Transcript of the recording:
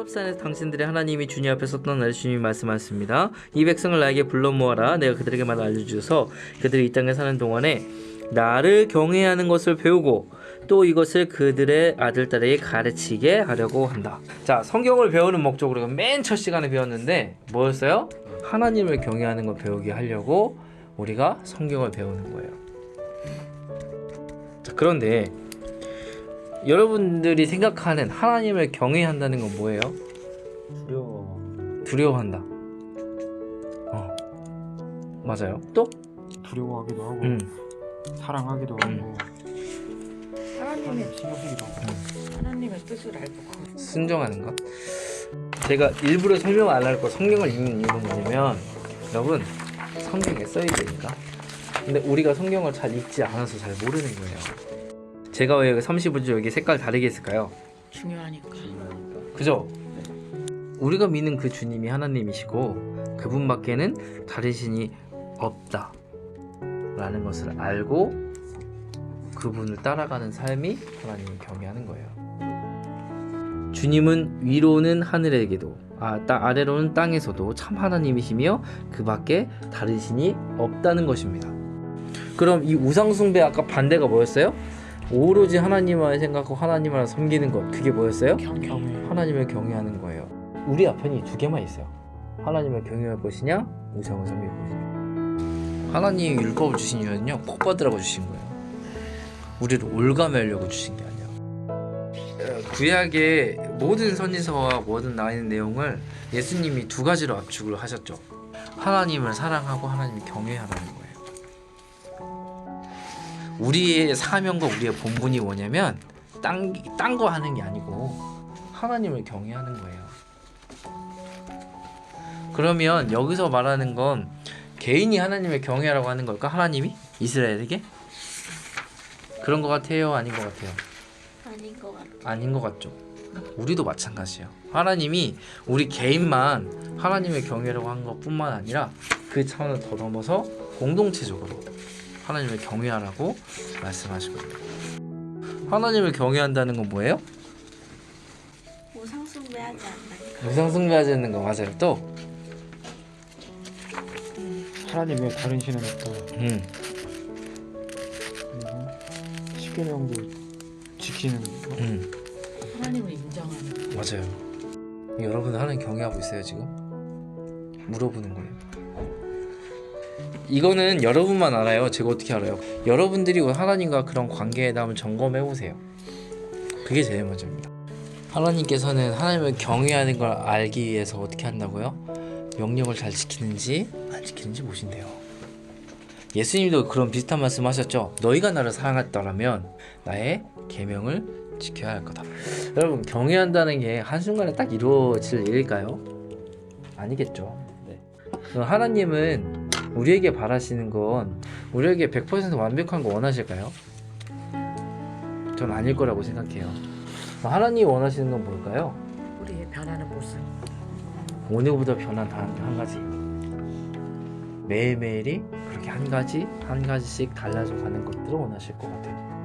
호렙산에서 당신들의 하나님이 주님 앞에 섰던 날 주님이 말씀하셨습니다. 이 백성을 나에게 불러 모아라. 내가 그들에게 말 알려주셔서 그들이 이 땅에 사는 동안에 나를 경외하는 것을 배우고 또 이것을 그들의 아들 딸에게 가르치게 하려고 한다. 자, 성경을 배우는 목적으로 맨 첫 시간에 배웠는데 뭐였어요? 하나님을 경외하는 걸 배우게 하려고 우리가 성경을 배우는 거예요. 자, 그런데 여러분들이 생각하는 하나님을 경외한다는 건 뭐예요? 두려워. 두려워한다. 어. 맞아요. 또? 두려워하기도 하고 음. 사랑하기도 음. 하고 하나님의 하나님 신경 쓰기도 하고 하나님의 뜻을 알고 그 순종하는 것. 제가 일부러 설명 안할거 성경을 읽는 이유는 뭐냐면 여러분 성경에 써야 되니까. 근데 우리가 성경을 잘 읽지 않아서 잘 모르는 거예요. 제가 왜 여기 35주 여기 색깔 다르게 했을까요? 중요하니까. 그죠? 우리가 믿는 그 주님이 하나님이시고 그분밖에는 다른 신이 없다 라는 것을 알고 그분을 따라가는 삶이 하나님을 경외하는 거예요 주님은 위로는 하늘에게도 아, 따, 아래로는 땅에서도 참 하나님이시며 그 밖에 다른 신이 없다는 것입니다 그럼 이 우상숭배 아까 반대가 뭐였어요? 오로지 하나님만 생각하고 하나님만 섬기는 것 그게 뭐였어요? 경외. 하나님을 경외하는 거예요. 우리 앞편이 두 개만 있어요. 하나님을 경외할 것이냐, 우상을 섬길 것이냐. 하나님이 율법을 주신 이유는요, 복 받으라고 주신 거예요. 우리를 올가매려고 주신 게 아니야. 어, 구약의 모든 선지서와 모든 있는 내용을 예수님이 두 가지로 압축을 하셨죠. 하나님을 사랑하고 하나님을 경외하라는 거예요. 우리의 사명과 우리의 본분이 뭐냐면 딴 거 하는 게 아니고 하나님을 경외하는 거예요. 그러면 여기서 말하는 건 개인이 하나님을 경외하라고 하는 걸까? 하나님이 이스라엘에게 그런 것 같아요, 아닌 것 같아요? 아닌 것 같아. 아닌 것 같죠. 우리도 마찬가지예요. 하나님이 우리 개인만 하나님을 경외라고 한 것뿐만 아니라 그 차원을 더 넘어서 공동체적으로 하나님을 경외하라고 말씀하신 겁니다. 하나님을 경외한다는 건 뭐예요? 우상 숭배하지 않나요? 무상숭배하지 않는 거 맞아요. 또, 하나님 외에 다른 신은 없다 음, 그리고 십계명도 지키는 거 음, 하나님을 인정하는. 맞아요. 여러분 하나님 경외하고 있어요 지금? 물어보는 거예요. 이거는 여러분만 알아요. 제가 어떻게 알아요? 여러분들이 하나님과 그런 관계에 대한 점검해 보세요. 그게 제일 먼저입니다. 하나님께서는 하나님을 경외하는 걸 알기 위해서 어떻게 한다고요? 명령을 잘 지키는지 안 지키는지 보신대요. 예수님도 그런 비슷한 말씀 하셨죠. 너희가 나를 사랑했다라면 나의 계명을 지켜야 할 거다. 여러분 경외한다는 게 한순간에 딱 이루어질 일일까요? 아니겠죠. 네. 하나님은 우리에게 바라시는 건 우리에게 100% 완벽한 거 원하실까요? 전 아닐 거라고 생각해요. 그럼 하나님이 원하시는 건 뭘까요? 우리의 변하는 모습. 오늘보다 변한 단 한 가지. 매일매일이 그렇게 한 가지 한 가지씩 달라져 가는 것들을 원하실 것 같아요.